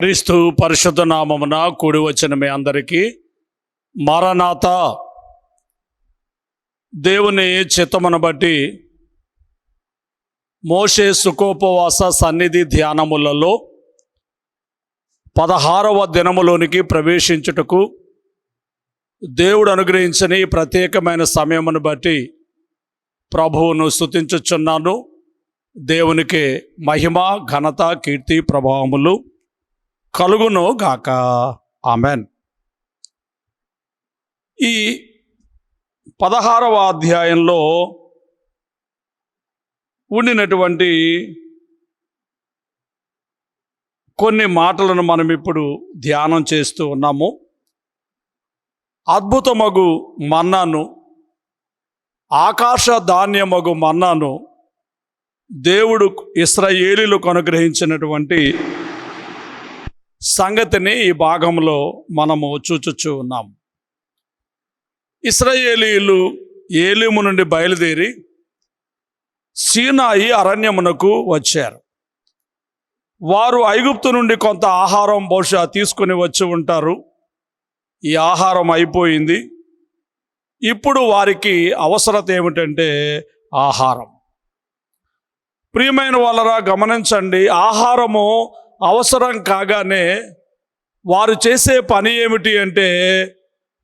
క్రీస్తు పరిశుద్ధ నామమున కూడి వచ్చిన మీ అందరికీ మారనాథ దేవుని చిత్తమును బట్టి మోషే సుఖోపవాస సన్నిధి ధ్యానములలో పదహారవ దినములోనికి ప్రవేశించుటకు దేవుడు అనుగ్రహించిన ఈ ప్రత్యేకమైన సమయమును బట్టి ప్రభువును స్థుతించుచున్నాను దేవునికి మహిమ ఘనత కీర్తి ప్రభావములు. కలుగును గాక ఆమెన్. ఈ పదహారవ అధ్యాయంలో ఉండినటువంటి కొన్ని మాటలను మనం ఇప్పుడు ధ్యానం చేస్తూ ఉన్నాము. అద్భుతమగు మన్నాను ఆకాశ ధాన్యమగు మన్నాను దేవుడు ఇస్రాయేలీలకు అనుగ్రహించినటువంటి సంగతిని ఈ భాగంలో మనము చూచుచూ ఉన్నాం. ఇస్రాయేలీలు ఏలిము నుండి బయలుదేరి సీనాయి అరణ్యమునకు వచ్చారు. వారు ఐగుప్తు నుండి కొంత ఆహారం బహుశా తీసుకుని వచ్చి ఉంటారు. ఈ ఆహారం అయిపోయింది. ఇప్పుడు వారికి అవసరత ఏమిటంటే ఆహారం. ప్రియమైన వాళ్ళరా గమనించండి ఆహారము అవసరం కాగానే వారు చేసే పని ఏమిటి అంటే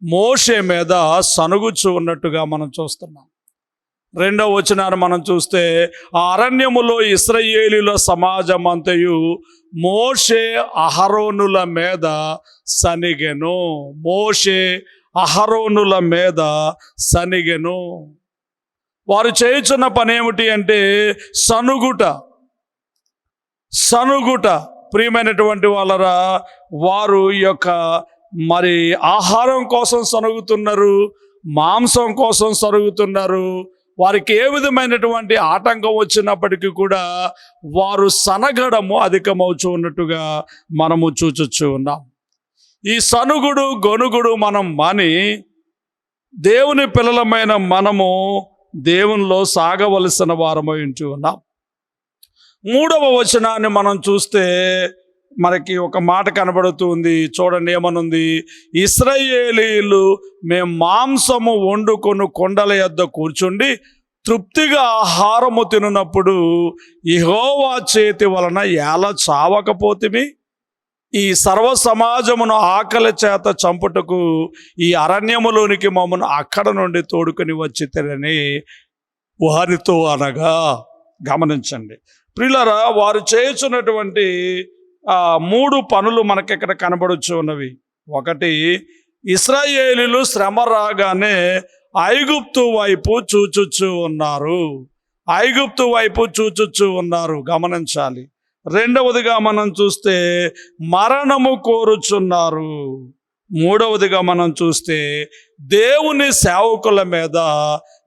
మోషే మీద సనుగుచ్చు ఉన్నట్టుగా మనం చూస్తున్నాం. రెండవ వచనాన్ని మనం చూస్తే ఆ అరణ్యములో ఇస్రయేలీల సమాజం అంతయు మోషే అహరోనుల మీద సనిగెను. మోషే అహరోనుల మీద సనిగెను. వారు చేయుచున్న పని ఏమిటి అంటే సనుగుట సనుగుట. ప్రియమైనటువంటి వాళ్ళరా వారు ఈ యొక్క మరి ఆహారం కోసం సనుగుతున్నారు మాంసం కోసం సరుగుతున్నారు వారికి ఏ విధమైనటువంటి ఆటంకం వచ్చినప్పటికీ కూడా వారు సనగడము అధికమవుచు ఉన్నట్టుగా మనము చూచొచ్చు ఉన్నాం. ఈ సనుగుడు గొనుగుడు మనం మాని దేవుని పిల్లలమైన మనము దేవునిలో సాగవలసిన వారమై ఉంటూ ఉన్నాం. మూడవ వచనాన్ని మనం చూస్తే మనకి ఒక మాట కనబడుతుంది చూడండి ఏమనుంది? ఇస్రాయేలీలు మేము మాంసము వండుకొని కొండల యొద్ద కూర్చుండి తృప్తిగా ఆహారము తినప్పుడు ఇహోవా చేతి వలన ఎలా చావకపోతేమి? ఈ సర్వ సమాజమును ఆకలి చేత చంపుటకు ఈ అరణ్యములోనికి మమ్మను అక్కడ నుండి తోడుకొని వచ్చి తిరని వారితో అనగా గమనించండి. ప్రిలరా వారు చేయుచున్నటువంటి మూడు పనులు మనకి ఇక్కడ కనబడొచ్చు ఉన్నవి. ఒకటి ఇస్రాయేలీలు శ్రమ రాగానే ఐగుప్తు వైపు చూచుచ్చు ఉన్నారు. ఐగుప్తు వైపు చూచుచ్చు ఉన్నారు గమనించాలి. రెండవదిగా మనం చూస్తే మరణము కోరుచున్నారు. మూడవదిగా మనం చూస్తే దేవుని సేవకుల మీద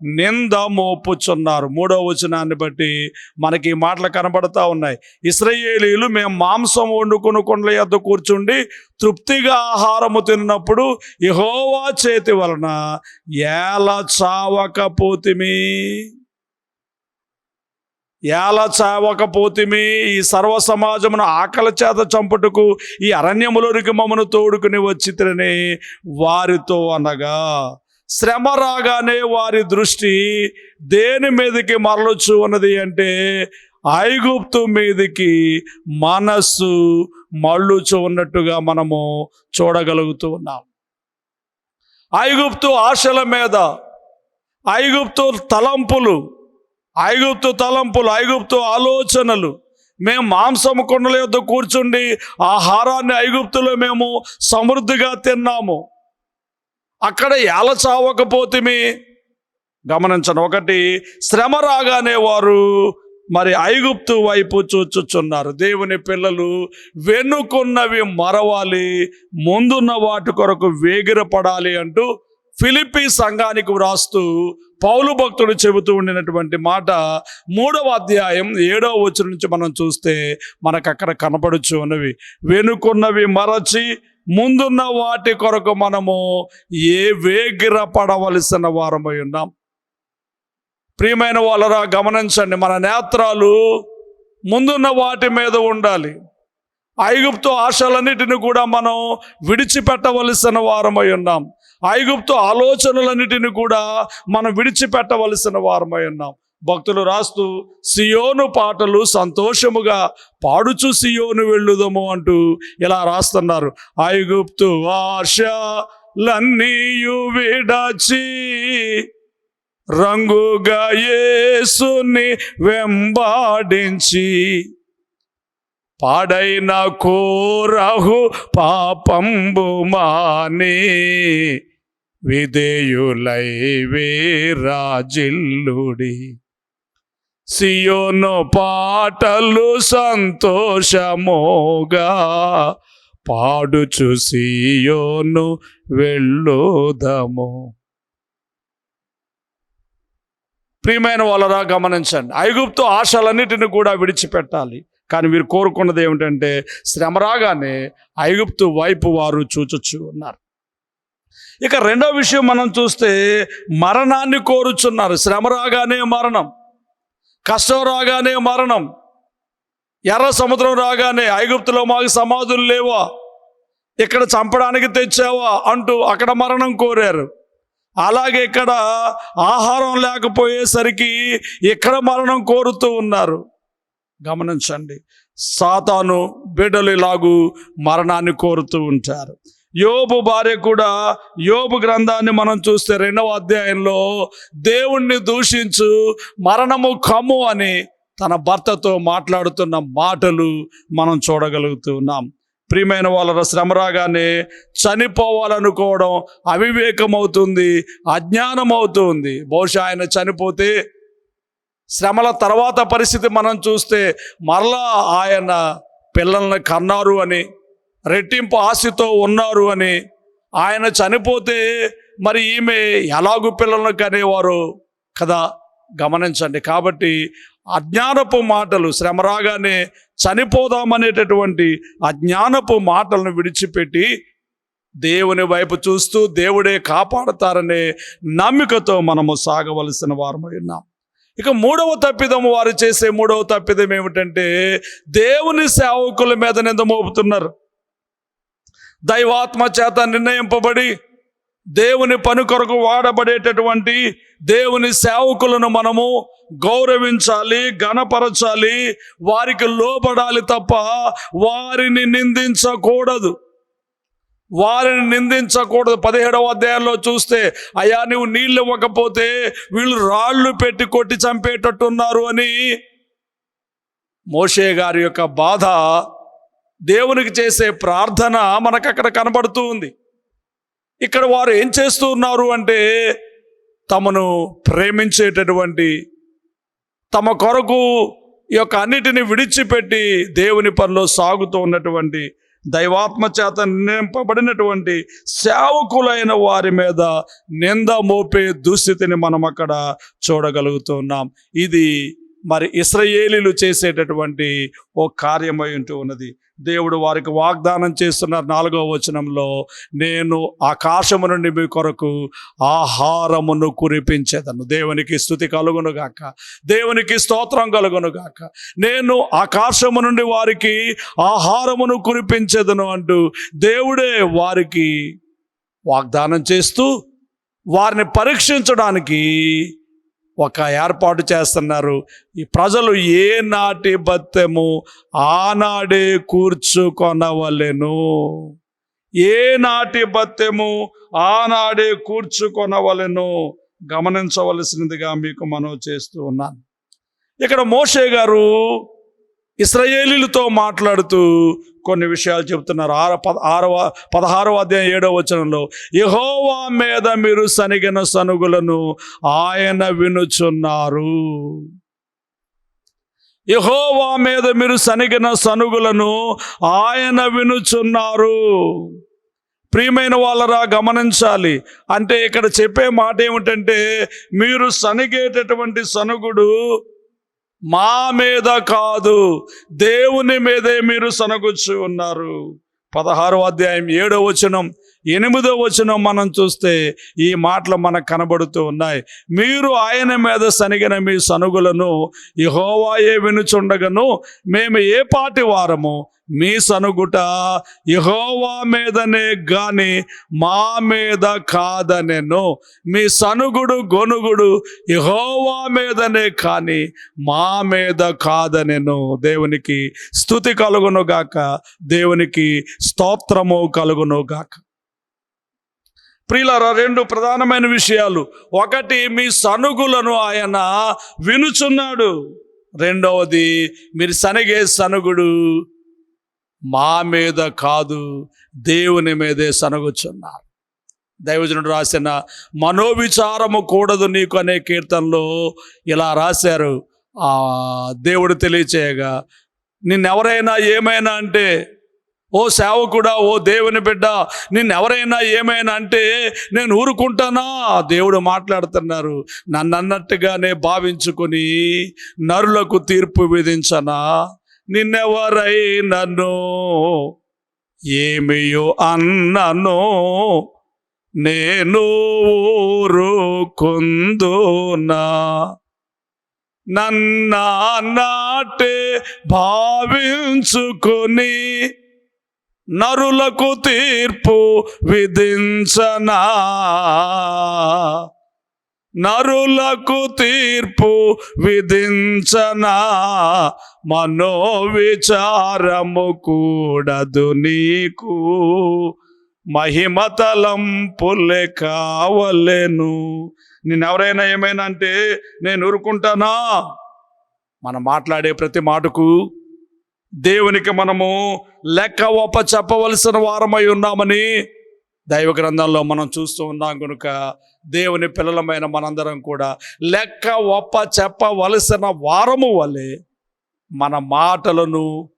నింద మోపుచున్నారు. మూడో వచనాన్ని బట్టి మనకి ఈ మాటలు కనబడతా ఉన్నాయి. ఇస్రయేలీలు మేము మాంసం వండుకుని కొండల యొద్ద కూర్చుండి తృప్తిగా ఆహారము తిన్నప్పుడు యహోవా చేతి వలన ఎలా చావకపోతిమి. ఎలా చావకపోతిమి. ఈ సర్వ సమాజమును ఆకలి చేత చంపుటకు ఈ అరణ్యములోనికి మమ్మను తోడుకుని వచ్చితని వారితో అనగా శ్రమ రాగానే వారి దృష్టి దేని మీదకి మరలొచ్చు ఉన్నది అంటే ఐగుప్తు మీదకి మనస్సు మళ్ళుచు ఉన్నట్టుగా మనము చూడగలుగుతూ ఉన్నాం. ఐగుప్తు ఆశల మీద ఐగుప్తు తలంపులు ఐగుప్తు తలంపులు ఐగుప్తు ఆలోచనలు. మేము మాంసము కొండల యొద్ద కూర్చుండి ఆహారాన్ని ఐగుప్తులో మేము సమృద్ధిగా తిన్నాము. అక్కడ ఎలా చావకపోతిమి. గమనించండి ఒకటి శ్రమ రాగానే వారు మరి ఐగుప్తు వైపు చూచుచున్నారు. దేవుని పిల్లలు వెనుకున్నవి మరవాలి ముందున్న వాటి కొరకు వేగిరపడాలి అంటూ ఫిలిప్పి సంఘానికి వ్రాస్తూ పౌలు భక్తుడు చెబుతూ ఉండినటువంటి మాట మూడవ అధ్యాయం ఏడవ వచ్చి నుంచి మనం చూస్తే మనకు అక్కడ కనపడుచు ఉన్నవి వెనుకున్నవి మరచి ముందున్న వాటి కొరకు మనము ఏ వేగిర పడవలసిన వారమై ఉన్నాం. ప్రియమైన వాళ్ళరా గమనించండి మన నేత్రాలు ముందున్న వాటి మీద ఉండాలి. ఐగుప్తు ఆశలన్నిటిని కూడా మనం విడిచిపెట్టవలసిన వారమై ఉన్నాం. ఐగుప్తు ఆలోచనలన్నిటిని కూడా మనం విడిచిపెట్టవలసిన వారమై ఉన్నాం. భక్తులు రాస్తూ సియోను పాటలు సంతోషముగా పాడుచు సియోను వెళ్ళుదము అంటూ ఇలా రాస్తున్నారు. ఐగుప్తు ఆశలన్నీయు విడచి రంగుగా యేసుని వెంబాడించి పాడైన కోరహు పాపంబు మాని విధేయులై వీరాజిల్లుడి. సియోను పాటలు సంతోషమోగా పాడుచు సియోను వెళ్ళుదము. ప్రియమైన వాళ్ళరా గమనించండి ఐగుప్తు ఆశలన్నిటిని కూడా విడిచిపెట్టాలి. కానీ వీరు కోరుకున్నది ఏమిటంటే శ్రమ రాగానే ఐగుప్తు వైపు వారు చూచొచ్చు ఉన్నారు. ఇక రెండో విషయం మనం చూస్తే మరణాన్ని కోరుచున్నారు. శ్రమ రాగానే మరణం. కష్టం రాగానే మరణం. ఎర్ర సముద్రం రాగానే ఐగుప్తులో మాకు సమాధులు లేవా? ఇక్కడ చంపడానికి తెచ్చావా? అంటూ అక్కడ మరణం కోరారు. అలాగే ఇక్కడ ఆహారం లేకపోయేసరికి ఇక్కడ మరణం కోరుతూ ఉన్నారు. గమనించండి. సాతాను బిడ్డలు ఇలాగూ మరణాన్ని కోరుతూ ఉంటారు. యోబు భార్య కూడా యోబు గ్రంథాన్ని మనం చూస్తే రెండవ అధ్యాయంలో దేవుణ్ణి దూషించు మరణము కమ్ము అని తన భర్తతో మాట్లాడుతున్న మాటలు మనం చూడగలుగుతున్నాం ప్రియమైన వాళ్ళ శ్రమ రాగానే చనిపోవాలనుకోవడం అవివేకం అవుతుంది అజ్ఞానం అవుతుంది బహుశా ఆయన చనిపోతే శ్రమల తర్వాత పరిస్థితి మనం చూస్తే మరలా ఆయన పిల్లల్ని కన్నారు అని రెట్టింపు ఆశతో ఉన్నారు అని ఆయన చనిపోతే మరి ఈమె ఎలాగు పిల్లలను కనేవారు? కదా గమనించండి. కాబట్టి అజ్ఞానపు మాటలు శ్రమ రాగానే చనిపోదామనేటటువంటి అజ్ఞానపు మాటలను విడిచిపెట్టి దేవుని వైపు చూస్తూ దేవుడే కాపాడతారనే నమ్మికతో మనము సాగవలసిన వారమై ఉన్నాం. ఇక మూడవ తప్పిదం వారు చేసే మూడవ తప్పిదం ఏమిటంటే దేవుని సేవకుల మీద నింద మోపుతున్నారు. దైవాత్మ చేత నిర్ణయింపబడి దేవుని పని కొరకు వాడబడేటటువంటి దేవుని సేవకులను మనము గౌరవించాలి గణపరచాలి వారికి లోబడాలి తప్ప వారిని నిందించకూడదు. వారిని నిందించకూడదు. పదిహేడవ అధ్యాయంలో చూస్తే అయ్యా నువ్వు నీళ్ళు ఇవ్వకపోతే వీళ్ళు రాళ్ళు పెట్టి కొట్టి చంపేటట్టున్నారు అని మోషే గారి యొక్క బాధ దేవునికి చేసే ప్రార్థన మనకు అక్కడ కనబడుతూ ఉంది. ఇక్కడ వారు ఏం చేస్తూ ఉన్నారు అంటే తమను ప్రేమించేటటువంటి తమ కొరకు ఈ యొక్క అన్నిటిని విడిచిపెట్టి దేవుని పనిలో సాగుతూ ఉన్నటువంటి దైవాత్మ చేత నింపబడినటువంటి సేవకులైన వారి మీద నింద మోపే దుస్థితిని మనం అక్కడ చూడగలుగుతున్నాం. ఇది మరి ఇస్రయేలీలు చేసేటటువంటి ఓ కార్యమై ఉంటూ ఉన్నది. దేవుడు వారికి వాగ్దానం చేస్తున్నారు నాలుగవ వచనంలో నేను ఆకాశము నుండి మీ కొరకు ఆహారమును కురిపించేదను. దేవునికి స్థుతి కలుగునుగాక దేవునికి స్తోత్రం కలుగునుగాక నేను ఆకాశము నుండి వారికి ఆహారమును కురిపించేదను అంటూ దేవుడే వారికి వాగ్దానం చేస్తూ వారిని పరీక్షించడానికి ఒక ఏర్పాటు చేస్తున్నారు. ఈ ప్రజలు ఏ నాటి బత్తెము ఆనాడే కూర్చుకొనవలెను. ఏ నాటి బత్తెము ఆనాడే కూర్చుకొనవలెను. గమనించవలసినదిగా మీకు మనవి చేస్తూ ఉన్నాను. ఇక్కడ మోషే గారు ఇస్రాయేలీలతో మాట్లాడుతూ కొన్ని విషయాలు చెబుతున్నారు. ఆర పద ఆరవ పదహారవ అధ్యాయం ఏడవ వచనంలో యహోవా మీద మీరు సనిగిన సనుగులను ఆయన వినుచున్నారు. యహోవా మీద మీరు సనిగిన సనుగులను ఆయన వినుచున్నారు. ప్రియమైన వాళ్ళరా గమనించాలి. అంటే ఇక్కడ చెప్పే మాట ఏమిటంటే మీరు సనిగేటటువంటి సనుగుడు మా మీద కాదు దేవుని మీదే మీరు సనగుచ్చు ఉన్నారు. పదహారో అధ్యాయం ఏడో వచనం ఎనిమిదో వచనం మనం చూస్తే ఈ మాటలు మనకు కనబడుతూ ఉన్నాయి. మీరు ఆయన మీద సనిగిన మీ సనుగులను ఇహోవాయే వినుచుండగను. మేము ఏ పాటి వారము? మీ సనుగుట యహోవా మీదనే గాని మా మీద కాదనెను. మీ సనుగుడు గొనుగుడు యహోవా మీదనే కానీ మా మీద కాదనెను. దేవునికి స్థుతి కలుగును గాక దేవునికి స్తోత్రము కలుగును గాక ప్రియులారా రెండు ప్రధానమైన విషయాలు. ఒకటి మీ సనుగులను ఆయన వినుచున్నాడు. రెండవది మీరు సనిగే సనుగుడు మా మీద కాదు దేవుని మీదే సనగుచున్నారు దైవజనుడు రాసిన మనోవిచారము కూడదు నీకు అనే కీర్తనలో ఇలా రాశారు. ఆ దేవుడు తెలియచేయగా నిన్నెవరైనా ఏమైనా అంటే ఓ సేవకుడా ఓ దేవుని బిడ్డ నిన్నెవరైనా ఏమైనా అంటే నేను ఊరుకుంటానా? దేవుడు మాట్లాడుతున్నారు. నన్ను అన్నట్టుగానే భావించుకొని నరులకు తీర్పు విధించనా? నిన్నెవరైనను ఏమియో అన్నను? నేను ఊరుకుందునా? నన్నా నాటే భావించుకొని నరులకు తీర్పు విధించనా? నరులకు తీర్పు విధించనా? మనోవిచారము కూడదు నీకు. మహిమతలంపులే కావలెను. నేనెవరైనా ఏమైనా అంటే నేను ఊరుకుంటానా? మనం మాట్లాడే ప్రతి మాటకు దేవునికి మనము లెక్క ఒప్ప చెప్పవలసిన వారమై ఉన్నామని దైవ గ్రంథంలో మనం చూస్తూ ఉన్నాం కనుక దేవుని పిల్లలమైన మనందరం కూడా లెక్క ఒప్ప చెప్పవలసిన వారము వలె మన మాటలను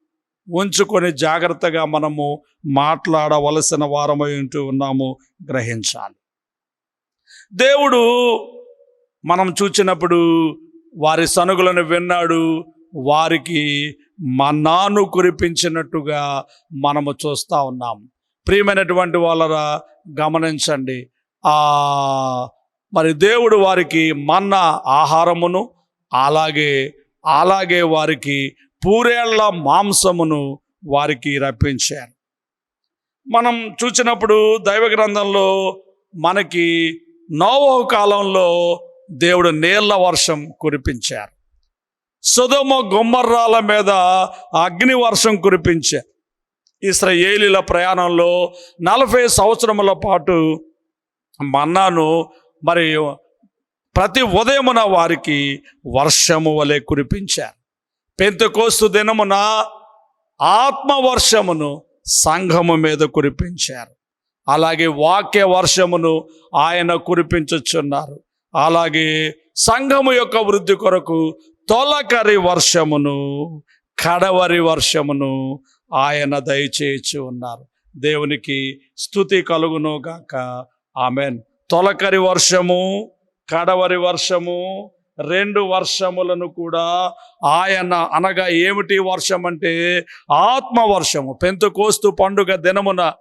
ఉంచుకొని జాగ్రత్తగా మనము మాట్లాడవలసిన వారమై ఉంటూ ఉన్నాము గ్రహించాలి. దేవుడు మనం చూచినప్పుడు వారి సనుగులను విన్నాడు వారికి మన్నాను కురిపించినట్టుగా మనము చూస్తూ ఉన్నాం. ప్రియమైనటువంటి వాళ్ళరా గమనించండి మరి దేవుడు వారికి మన్న ఆహారమును అలాగే అలాగే వారికి పూరేళ్ళ మాంసమును వారికి రప్పించారు. మనం చూసినప్పుడు దైవ గ్రంథంలో మనకి నోవో కాలంలో దేవుడు నీళ్ళ వర్షం కురిపించారు. సుధమ గుమ్మర్రాల మీద అగ్ని వర్షం కురిపించారు. ఇస్రయేలీల ప్రయాణంలో నలభై సంవత్సరముల పాటు మన్నాను మరి ప్రతి ఉదయమున వారికి వర్షము వలె కురిపించారు పెంతకోస్తు దినమున ఆత్మవర్షమును సంఘము మీద కురిపించారు. అలాగే వాక్య వర్షమును ఆయన కురిపించుచున్నారు. అలాగే సంఘము యొక్క వృద్ధి కొరకు తొలకరి వర్షమును కడవరి వర్షమును ఆయన దయచేయచ్చు ఉన్నారు దేవునికి స్థుతి కలుగును గాక ఆమెన్. తొలకరి వర్షము కడవరి వర్షము రెండు వర్షములను కూడా ఆయన అనగా ఏమిటి వర్షం అంటే ఆత్మ వర్షము. పెంతుకోస్తు పండుగ దినమున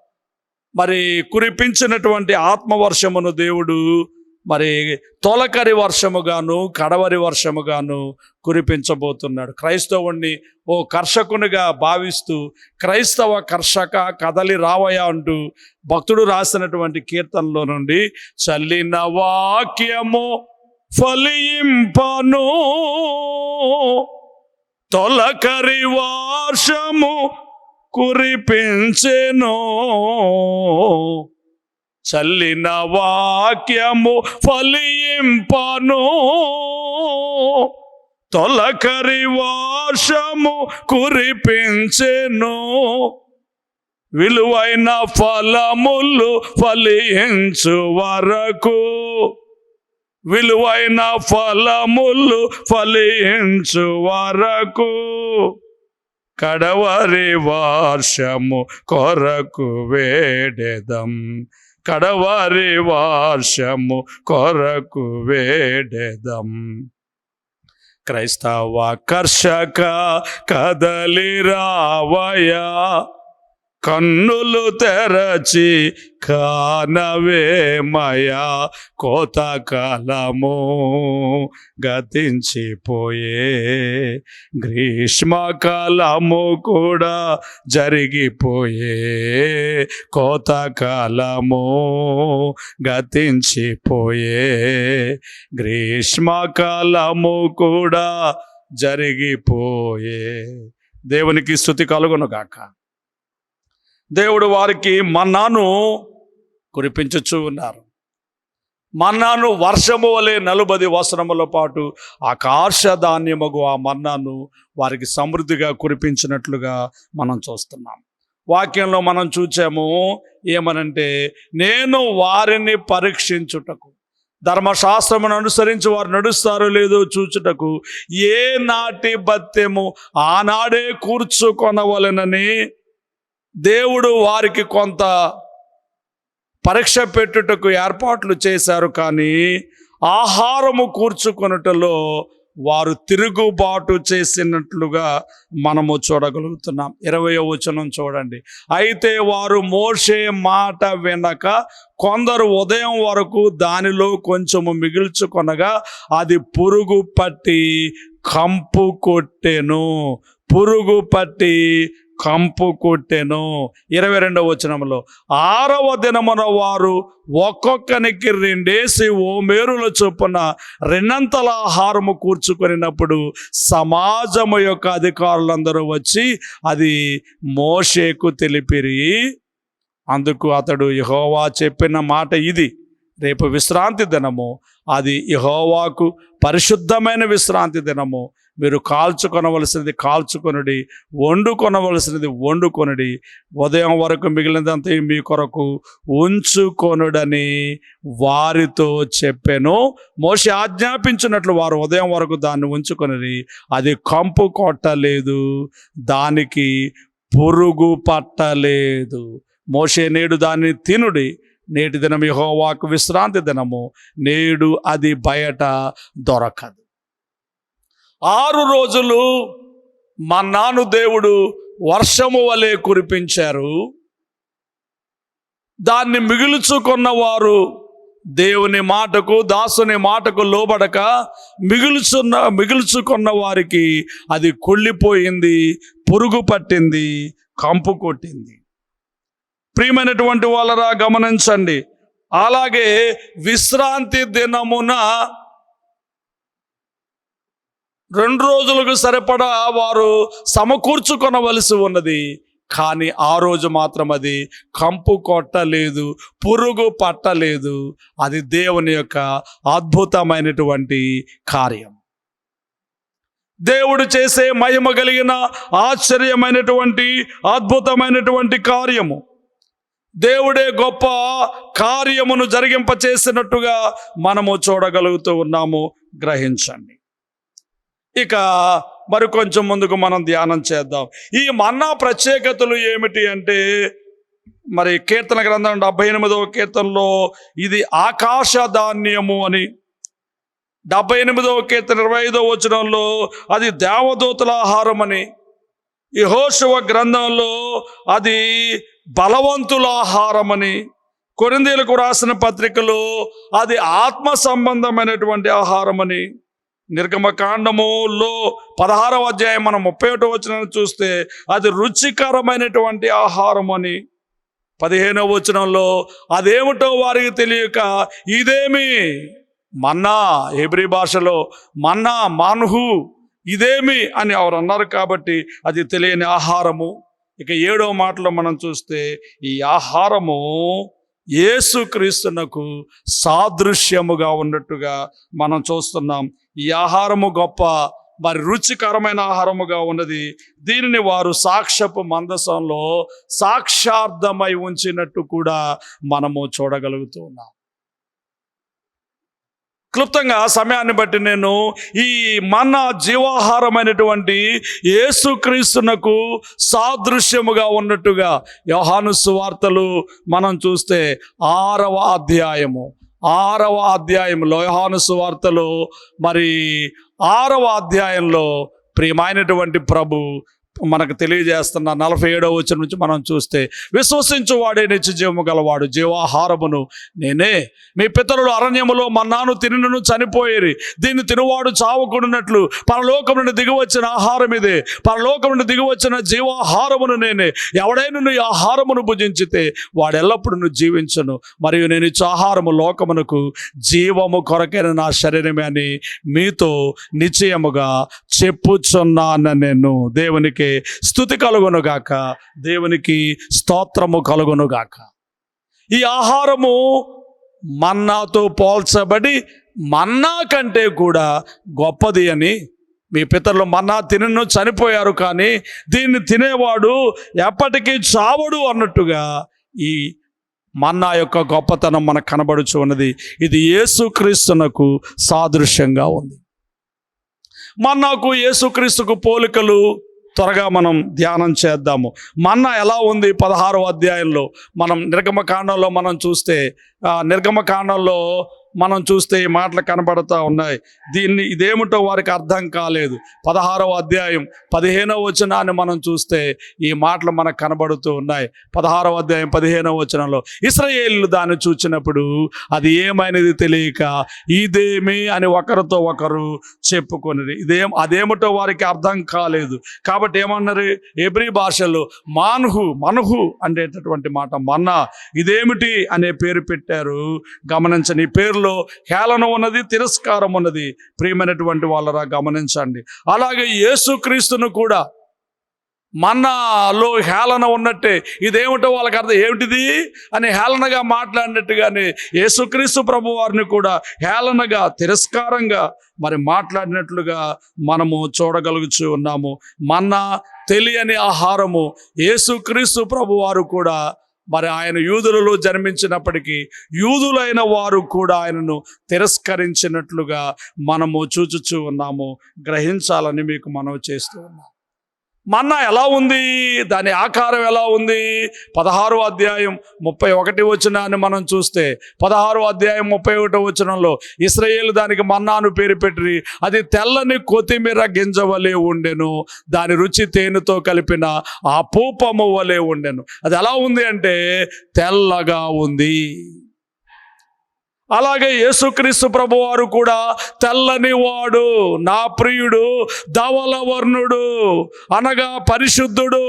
మరి కురిపించినటువంటి ఆత్మవర్షమును దేవుడు మరి తొలకరి వర్షముగాను కడవరి వర్షముగాను కురిపించబోతున్నాడు. క్రైస్తవుణ్ణి ఓ కర్షకునిగా భావిస్తూ క్రైస్తవ కర్షక కదలి రావయా అంటూ భక్తుడు రాసినటువంటి కీర్తనలో నుండి చల్లిన వాక్యము ఫలింపను. తొలకరి వర్షము కురిపించెను. చల్లిన వాక్యము ఫలింపను. తొలకరి వాషము కురిపించెను. విలువైన ఫలములు ఫలించు వరకు. విలువైన ఫలములు ఫలించు వరకు. కడవరి వార్షము కొరకు వేడెదం. కడవారి వర్షము కొరకు వేడెదం. క్రైస్తవ కర్షక కదలి రావయా? కన్నులు తెరచి కానవేమయా కోతకాలము గతించిపోయే. గ్రీష్మకాలము కూడా జరిగిపోయే. కోతకాలము గతించిపోయే. గ్రీష్మకాలము కూడా జరిగిపోయే. దేవునికి స్థుతి కలుగును గాక దేవుడు వారికి మన్నాను కురిపించుచు ఉన్నారు. మన్నాను వర్షము వలె నలుబది వసనముల పాటు ఆకాశ ధాన్యముగు ఆ మన్నాను వారికి సమృద్ధిగా కురిపించినట్లుగా మనం చూస్తున్నాం. వాక్యంలో మనం చూచాము ఏమనంటే నేను వారిని పరీక్షించుటకు ధర్మశాస్త్రమును అనుసరించి వారు నడుస్తారో లేదో చూచుటకు ఏ నాటి బత్తెము ఆనాడే కూర్చుకొనవలెనని దేవుడు వారికి కొంత పరీక్ష పెట్టుటకు ఏర్పాట్లు చేశారు కానీ ఆహారము కూర్చుకొనుటలో వారు తిరుగుబాటు చేసినట్లుగా మనము చూడగలుగుతున్నాం. ఇరవై వచనం చూడండి. అయితే వారు మోసే మాట వినక కొందరు ఉదయం వరకు దానిలో కొంచెము మిగిల్చుకొనగా అది పురుగు పట్టి కంపు కొట్టెను. పురుగు పట్టి కంపు కొట్టెను. ఇరవై రెండవ వచనంలో ఆరవ దినమున వారు ఒక్కొక్కనికి రెండేసి ఓ మేరుల చొప్పున రెండంతల ఆహారము కూర్చుకొనినప్పుడు సమాజము యొక్క అధికారులందరూ వచ్చి అది మోషేకు తెలిపిరి. అందుకు అతడు యహోవా చెప్పిన మాట ఇది. రేపు విశ్రాంతి దినము. అది యహోవాకు పరిశుద్ధమైన విశ్రాంతి దినము. మీరు కాల్చుకొనవలసినది కాల్చుకొనుడి వండుకొనవలసినది వండుకొనుడి. ఉదయం వరకు మిగిలినదంతా మీ కొరకు ఉంచుకొనుడని వారితో చెప్పాను. మోషి ఆజ్ఞాపించినట్లు వారు ఉదయం వరకు దాన్ని ఉంచుకొని అది కంపు కొట్టలేదు దానికి పురుగు పట్టలేదు. మోషే నేడు దాన్ని తినుడి. నేటి దినం యహోవాకు విశ్రాంతి దినము. నేడు అది బయట దొరకదు. ఆరు రోజులు మా నాను దేవుడు వర్షము వలె కురిపించారు. దాన్ని మిగులుచుకున్న వారు దేవుని మాటకు దాసుని మాటకు లోబడక మిగులుచున్న మిగుల్చుకున్న వారికి అది కుళ్ళిపోయింది పురుగు పట్టింది కంపు కొట్టింది. ప్రియమైనటువంటి వాళ్ళరా గమనించండి. అలాగే విశ్రాంతి దినమున రెండు రోజులకు సరిపడా వారు సమకూర్చుకొనవలసి ఉన్నది. కానీ ఆ రోజు మాత్రం అది కంపు కొట్టలేదు పురుగు పట్టలేదు. అది దేవుని యొక్క అద్భుతమైనటువంటి కార్యం. దేవుడు చేసే మహిమ కలిగిన ఆశ్చర్యమైనటువంటి అద్భుతమైనటువంటి కార్యము. దేవుడే గొప్ప కార్యమును జరిగింపచేసినట్టుగా మనము చూడగలుగుతూ ఉన్నాము. గ్రహించండి. ఇక మరి కొంచెం ముందుకు మనం ధ్యానం చేద్దాం. ఈ మన్నా ప్రత్యేకతలు ఏమిటి అంటే మరి కీర్తన గ్రంథం డెబ్బై ఎనిమిదవ కీర్తనలో ఇది ఆకాశ ధాన్యము అని. డెబ్బై ఎనిమిదవ కీర్తన ఇరవై ఐదవ వచనంలో అది దేవదూతల ఆహారం అని. యహోశివ గ్రంథంలో అది బలవంతుల ఆహారం అని. కొరిందీలకు రాసిన పత్రికలో అది ఆత్మ సంబంధమైనటువంటి ఆహారం అని. నిర్గమకాండములో పదహారవ అధ్యాయం మనం ముప్పై ఒకటో వచనం చూస్తే అది రుచికరమైనటువంటి ఆహారం అని. పదిహేనవ వచనంలో అదేమిటో వారికి తెలియక ఇదేమి? మన్నా హెబ్రి భాషలో మన్నా మాన్హు ఇదేమి అని ఎవరు అన్నారు కాబట్టి అది తెలియని ఆహారము. ఇక ఏడవ మాటలో మనం చూస్తే ఈ ఆహారము యేసుక్రీస్తునకు సాదృశ్యముగా ఉన్నట్టుగా మనం చూస్తున్నాం. ఈ ఆహారము గొప్ప మరి రుచికరమైన ఆహారముగా ఉన్నది. దీనిని వారు సాక్ష్యపు మందసంలో సాక్షార్థమై ఉంచినట్టు కూడా మనము చూడగలుగుతూ ఉన్నాం. క్లుప్తంగా సమయాన్ని బట్టి నేను ఈ మన జీవాహారమైనటువంటి యేసుక్రీస్తునకు సాదృశ్యముగా ఉన్నట్టుగా యోహాను సువార్తలు మనం చూస్తే ఆరవ అధ్యాయము. ఆరవ అధ్యాయంలో యోహాను సువార్తలు మరి ఆరవ అధ్యాయంలో ప్రియమైనటువంటి ప్రభు మనకు తెలియజేస్తున్న నలభై ఏడవ వచ్చిన నుంచి మనం చూస్తే విశ్వసించు వాడే నిత్య జీవము గలవాడు జీవాహారమును నేనే. మీ పితరులు అరణ్యములో మన్నాను తినను చనిపోయేరి. దీన్ని తినువాడు చావకుండానట్లు పరలోకం నుండి దిగివచ్చిన ఆహారం ఇదే. పరలోకం నుండి దిగివచ్చిన జీవాహారమును నేనే. ఎవడైనా ఈ ఆహారమును భుజించితే వాడు ఎల్లప్పుడూ జీవించను. మరియు నేను ఇచ్చే ఆహారము లోకమునకు జీవము కొరకైన నా శరీరమే అని మీతో నిశ్చయముగా చెప్పుచున్నాను నేను దేవునికి స్థుతి కలుగునుగాక దేవునికి స్తోత్రము కలుగునుగాక ఈ ఆహారము మన్నాతో పోల్చబడి మన్నా కంటే కూడా గొప్పది అని మీ పితరులు మన్నా తినను చనిపోయారు కానీ దీన్ని తినేవాడు ఎప్పటికీ చావడు అన్నట్టుగా ఈ మన్నా యొక్క గొప్పతనం మనకు కనబడుచు ఉన్నది. ఇది యేసుక్రీస్తునకు సాదృశ్యంగా ఉంది. మన్నాకు యేసుక్రీస్తుకు పోలికలు త్వరగా మనం ధ్యానం చేద్దాము. మన్నా ఎలా ఉంది పదహారో అధ్యాయంలో? మనం నిర్గమకాండంలో మనం చూస్తే నిర్గమకాండంలో మనం చూస్తే ఈ మాటలు కనబడుతూ ఉన్నాయి. దీన్ని ఇదేమిటో వారికి అర్థం కాలేదు. పదహారవ అధ్యాయం పదిహేనవ వచనాన్ని మనం చూస్తే ఈ మాటలు మనకు కనబడుతూ ఉన్నాయి. పదహారవ అధ్యాయం పదిహేనవ వచనంలో ఇస్రాయేళ్ళు దాన్ని చూచినప్పుడు అది ఏమైనది తెలియక ఇదేమి అని ఒకరితో ఒకరు చెప్పుకొనిది ఇదేం అదేమిటో వారికి అర్థం కాలేదు. కాబట్టి ఏమన్నారు? ఎబ్రి భాషలో మాన్హు మనుహు అనేటటువంటి మాట మన్నా. ఇదేమిటి అనే పేరు పెట్టారు. గమనించని పేర్లు పేరులో హేళన ఉన్నది తిరస్కారం ఉన్నది. ప్రియమైనటువంటి వాళ్ళరా గమనించండి. అలాగే యేసుక్రీస్తును కూడా మన్నాలో హేళన ఉన్నట్టే. ఇదేమిటో వాళ్ళకి అర్థం ఏమిటిది? అని హేళనగా మాట్లాడినట్టుగానే యేసుక్రీస్తు ప్రభు వారిని కూడా హేళనగా తిరస్కారంగా మరి మాట్లాడినట్లుగా మనము చూడగలుగుచూ ఉన్నాము. మన్నా తెలియని ఆహారము యేసుక్రీస్తు ప్రభు వారు కూడా మరి ఆయన యూదులలో జన్మించినప్పటికీ యూదులైన వారు కూడా ఆయనను తిరస్కరించినట్లుగా మనము చూచుచూ ఉన్నాము. గ్రహించాలని మీకు మనవి చేస్తూ ఉన్నాము మన్నా ఎలా ఉంది? దాని ఆకారం ఎలా ఉంది? పదహారో అధ్యాయం ముప్పై ఒకటి వచనాన్ని మనం చూస్తే పదహారో అధ్యాయం ముప్పై ఒకటి వచనంలో ఇస్రయేల్ దానికి మన్నాను పేరు పెట్టి అది తెల్లని కొత్తిమీర గింజ వలె ఉండెను దాని రుచి తేనెతో కలిపిన ఆ పూపము వలె ఉండెను. అది ఎలా ఉంది అంటే తెల్లగా ఉంది. అలాగే యేసుక్రీస్తు ప్రభు వారు కూడా తెల్లని వాడు నా ప్రియుడు ధవల వర్ణుడు అనగా పరిశుద్ధుడు.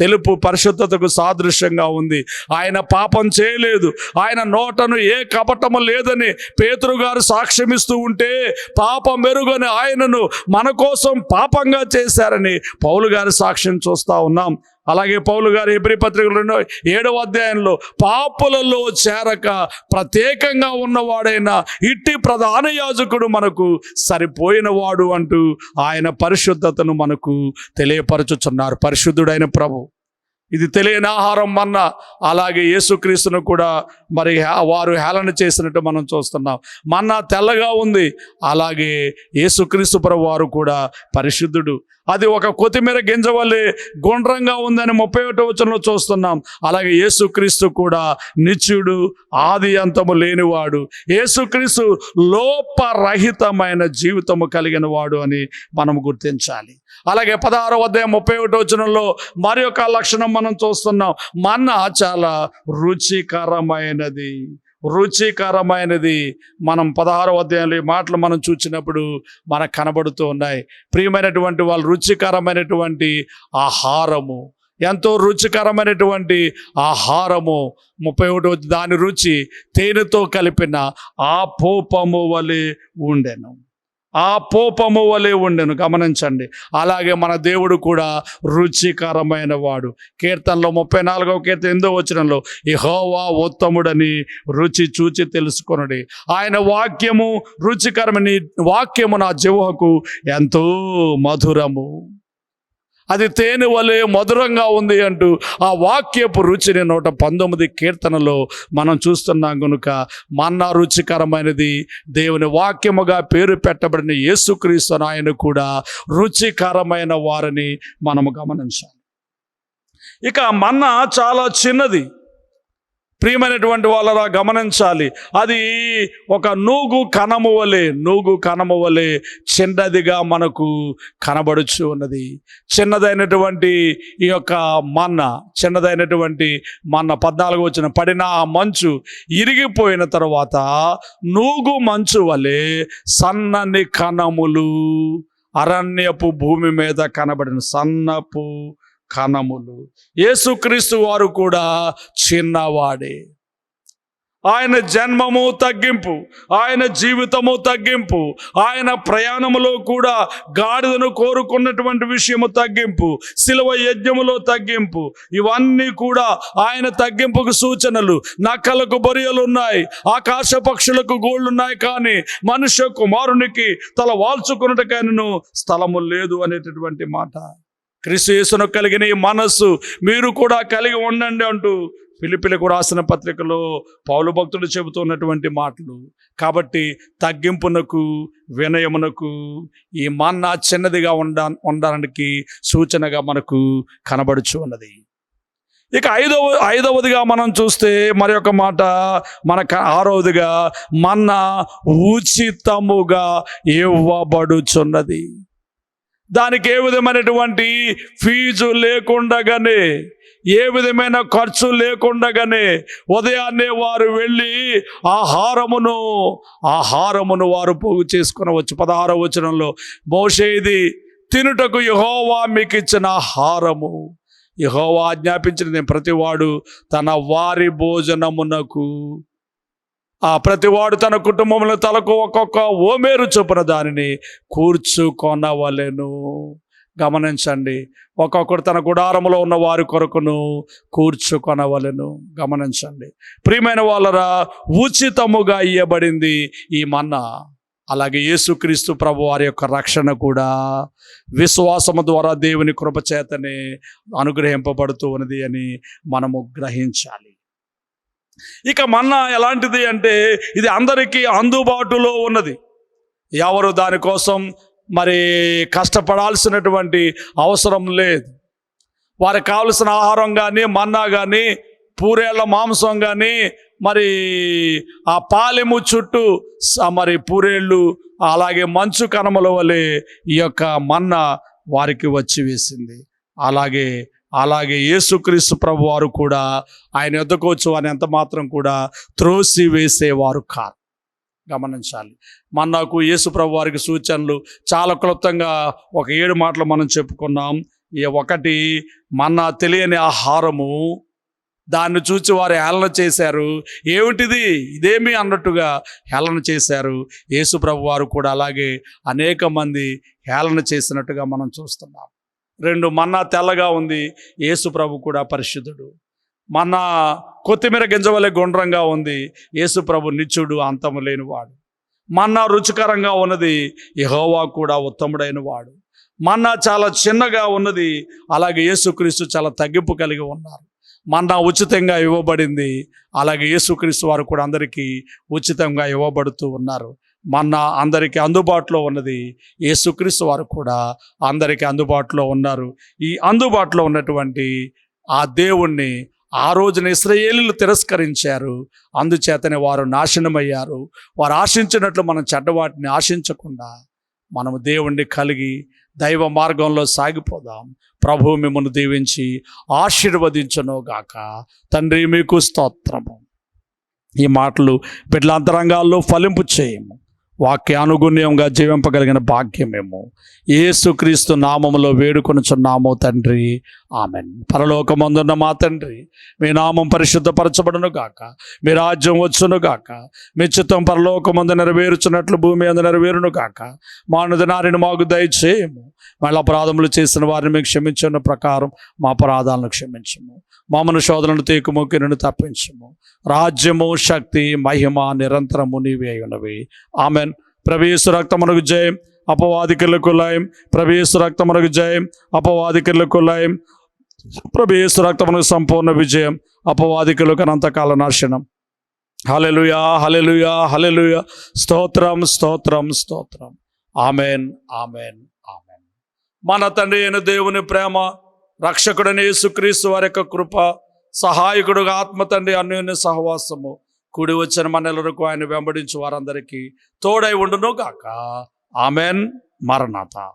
తెలుపు పరిశుద్ధతకు సాదృశ్యంగా ఉంది. ఆయన పాపం చేయలేదు. ఆయన నోటను ఏ కపటము లేదని పేతురు గారు సాక్ష్యమిస్తూ ఉంటే పాపం మెరుగని ఆయనను మన కోసం పాపంగా చేశారని పౌలు గారి సాక్ష్యం చూస్తా ఉన్నాం. అలాగే పౌలు గారు ఎబ్రి పత్రికలు రెండో ఏడవ అధ్యాయంలో పాపులలో చేరక ప్రత్యేకంగా ఉన్నవాడైన ఇట్టి ప్రధాన యాజకుడు మనకు సరిపోయినవాడు అంటూ ఆయన పరిశుద్ధతను మనకు తెలియపరచుచున్నారు. పరిశుద్ధుడైన ప్రభు ఇది తెలియని ఆహారం మన్న అలాగే యేసుక్రీస్తును కూడా మరి వారు హేళన చేసినట్టు మనం చూస్తున్నాం. మన్నా తెల్లగా ఉంది అలాగే యేసుక్రీస్తు వారు కూడా పరిశుద్ధుడు. అది ఒక కొత్తిమీర గింజ వల్లే గుండ్రంగా ఉందని ముప్పై ఒకటో వచనంలో చూస్తున్నాం. అలాగే యేసుక్రీస్తు కూడా నిత్యుడు ఆది అంతము లేనివాడు. యేసుక్రీస్తు లోపరహితమైన జీవితము కలిగిన వాడు అని మనం గుర్తించాలి. అలాగే పదహారో అధ్యాయం ముప్పై ఒకటో వచనంలో మరి యొక్క లక్షణం మనం చూస్తున్నాం. మన్న చాలా రుచికరమైనది. రుచికరమైనది. మనం పదహారో అధ్యాయంలో ఈ మాటలు మనం చూసినప్పుడు మనకు కనబడుతూ ఉన్నాయి. ప్రియమైనటువంటి వాళ్ళు రుచికరమైనటువంటి ఆహారము. ఎంతో రుచికరమైనటువంటి ఆహారము. ముప్పై ఒకటి దాని రుచి తేనెతో కలిపిన ఆ పోపము వలె ఉండెను. ఆ పోపము వలె ఉండెను గమనించండి. అలాగే మన దేవుడు కూడా రుచికరమైన వాడు. కీర్తనలో ముప్పై నాలుగవ కీర్తన ఎందో వచ్చినంలో ఇహోవా ఉత్తముడని రుచి చూచి తెలుసుకొనడి. ఆయన వాక్యము రుచికరమని వాక్యము నా జీవకు ఎంతో మధురము. అది తేనె వలె మధురంగా ఉంది అంటూ ఆ వాక్యపు రుచిని నూట పంతొమ్మిది కీర్తనలో మనం చూస్తున్నాం కనుక మన్నా రుచికరమైనది దేవుని వాక్యముగా పేరు పెట్టబడిన యేసుక్రీస్తు ఆయన కూడా రుచికరమైన వారని మనము గమనించాలి. ఇక మన్నా చాలా చిన్నది. ప్రియమైనటువంటి వాళ్ళరా గమనించాలి. అది ఒక నూగు కణము వలె నూగు కణము వలె చిన్నదిగా మనకు కనబడుచు ఉన్నది. చిన్నదైనటువంటి ఈ యొక్క మన్న చిన్నదైనటువంటి మన్న పద్నాలుగు వచ్చిన పడిన ఆ మంచు ఇరిగిపోయిన తర్వాత నూగు మంచు వలె సన్నని కణములు అరణ్యపు భూమి మీద కనబడిన సన్నపు కణములు. యేసుక్రీస్తు వారు కూడా చిన్నవాడే. ఆయన జన్మము తగ్గింపు ఆయన జీవితము తగ్గింపు ఆయన ప్రయాణములో కూడా గాడిదను కోరుకున్నటువంటి విషయము తగ్గింపు శిలువ యజ్ఞములో తగ్గింపు ఇవన్నీ కూడా ఆయన తగ్గింపుకు సూచనలు. నక్కలకు బొరియలు ఉన్నాయి ఆకాశ పక్షులకు గోళ్ళున్నాయి కానీ మనుష్య కుమారునికి తల వాల్చుకున్నట్టుకైనను స్థలము లేదు అనేటటువంటి మాట. క్రీస్తు యేసును కలిగిన ఈ మనస్సు మీరు కూడా కలిగి ఉండండి అంటూ పిలిపిలకు రాసిన పత్రికలో పౌలు భక్తుడు చెబుతున్నటువంటి మాటలు. కాబట్టి తగ్గింపునకు వినయమునకు ఈ మాన్న చిన్నదిగా ఉండ ఉండడానికి సూచనగా మనకు కనబడుచు ఉన్నది. ఇక ఐదవ ఐదవదిగా మనం చూస్తే మరి ఒక మాట మనకు ఆరవదిగా మన్న ఉచితముగా ఇవ్వబడుచున్నది. దానికి ఏ విధమైనటువంటి ఫీజు లేకుండగానే ఏ విధమైన ఖర్చు లేకుండగానే ఉదయాన్నే వారు వెళ్ళి ఆహారమును ఆహారమును వారు పోగు చేసుకునవచ్చు. పదహార వచనంలో మోషే తినుటకు యహోవా మీకు ఇచ్చిన ఆహారము. యహోవా ఆజ్ఞాపించిన ప్రతివాడు తన వారి భోజనమునకు. ఆ ప్రతివాడు తన కుటుంబంలో తలకు ఒక్కొక్క ఓమేరు చొప్పున దానిని కూర్చుకొనవలెను. గమనించండి. ఒక్కొక్కడు తన గుడారంలో ఉన్న వారి కొరకును కూర్చుకొనవలెను. గమనించండి. ప్రియమైన వాళ్ళరా ఉచితముగా ఇయ్యబడింది ఈ మన్నా. అలాగే యేసుక్రీస్తు ప్రభు వారి యొక్క రక్షణ కూడా విశ్వాసము ద్వారా దేవుని కృపచేతనే అనుగ్రహింపబడుతూ ఉన్నది అని మనము గ్రహించాలి. ఇక మన్నా ఎలాంటిది అంటే ఇది అందరికీ అందుబాటులో ఉన్నది. ఎవరు దానికోసం మరి కష్టపడాల్సినటువంటి అవసరం లేదు. వారికి కావలసిన ఆహారం కానీ మన్నా కానీ పూరేళ్ళ మాంసం కానీ మరి ఆ పాలెము చుట్టూ స- మరి పూరేళ్ళు అలాగే మంచు కనమల వలె ఈ యొక్క మన్న వారికి వచ్చి వేసింది. అలాగే అలాగే యేసుక్రీస్తు ప్రభు వారు కూడా ఆయన ఎద్దకోవచ్చు అని ఎంత మాత్రం కూడా త్రోసి వేసేవారు కాదు. గమనించాలి. మన్నాకు యేసు ప్రభు వారికి సూచనలు చాలా క్లుప్తంగా ఒక ఏడు మాటలు మనం చెప్పుకున్నాం. ఈ ఒకటి మన్నా తెలియని ఆహారము దాన్ని చూచి వారు హేళన చేశారు. ఏమిటిది? ఇదేమి అన్నట్టుగా హేళన చేశారు. యేసుప్రభు వారు కూడా అలాగే అనేక మంది హేళన చేసినట్టుగా మనం చూస్తున్నాం. రెండు మన్నా తెల్లగా ఉంది. యేసుప్రభు కూడా పరిశుద్ధుడు. మన కొత్తిమీర గింజవలే గుండ్రంగా ఉంది. యేసుప్రభు నిత్యుడు అంతము లేనివాడు. మన్నా రుచికరంగా ఉన్నది యహోవా కూడా ఉత్తముడైన వాడు. మన్నా చాలా చిన్నగా ఉన్నది అలాగే యేసుక్రీస్తు చాలా తగ్గింపు కలిగి ఉన్నారు. మన్నా ఉచితంగా ఇవ్వబడింది అలాగే యేసుక్రీస్తు వారు కూడా అందరికీ ఉచితంగా ఇవ్వబడుతూ ఉన్నారు. మన్నా అందరికీ అందుబాటులో ఉన్నది యేసుక్రీస్తు వారు కూడా అందరికీ అందుబాటులో ఉన్నారు. ఈ అందుబాటులో ఉన్నటువంటి ఆ దేవుణ్ణి ఆ రోజున ఇస్రయేలీలు తిరస్కరించారు. అందుచేతనే వారు నాశనమయ్యారు. వారు ఆశించినట్లు మనం చెడ్డవాటిని ఆశించకుండా మనము దేవుణ్ణి కలిగి దైవ మార్గంలో సాగిపోదాం. ప్రభు మిమ్మల్ని దీవించి ఆశీర్వదించను గాక. తండ్రి మీకు స్తోత్రము. ఈ మాటలు బిడ్డల అంతరంగాల్లో ఫలింపు చేయము. వాక్యానుగుణ్యంగా జీవింపగలిగిన భాగ్యమేమో. ఏసుక్రీస్తు నామములో వేడుకొనుచున్నాము తండ్రి. ఆమెన్. పరలోకమందున్న మా తండ్రి. మీ నామం పరిశుద్ధపరచబడును గాక. మీ రాజ్యం వచ్చును గాక. మీ చిత్తం పరలోకమందు నెరవేరుచున్నట్లు భూమి అందు నెరవేరును గాక. మా అనుదినారిని మాకు దయచేయము. మళ్ళీ అపరాధములు చేసిన వారిని మీకు క్షమించిన ప్రకారం మా అపరాధాలను క్షమించము. మామను శోధనను తీకుమొక్కి నుండి తప్పించము. రాజ్యము శక్తి మహిమ నిరంతరము నీవే ఉన్నవి ఆమెన్. ప్రవేశ రక్తమునకు జయం. అపవాదికులకు లయం. ప్రవేశ రక్తమునకు జయం. అపవాదికులకు లయం. ప్రవేశ రక్తమునకు సంపూర్ణ విజయం. అపవాదికులకు అనంతకాల నాశనం. హలెలుయా హలెలుయా హలెలుయా స్తోత్రం స్తోత్రం స్తోత్రం. Amen amen amen. మన తండ్రి అయిన దేవుని ప్రేమ రక్షకుడని యేసుక్రీస్తు వారి యొక్క కృప సహాయకుడుగా ఆత్మ తండ్రి అన్యోన్య సహవాసము కూడి వచ్చిన మనలకు ఆయన వెంబడించు వారందరికీ తోడై ఉండును గాక. ఆమెన్. మరణాత.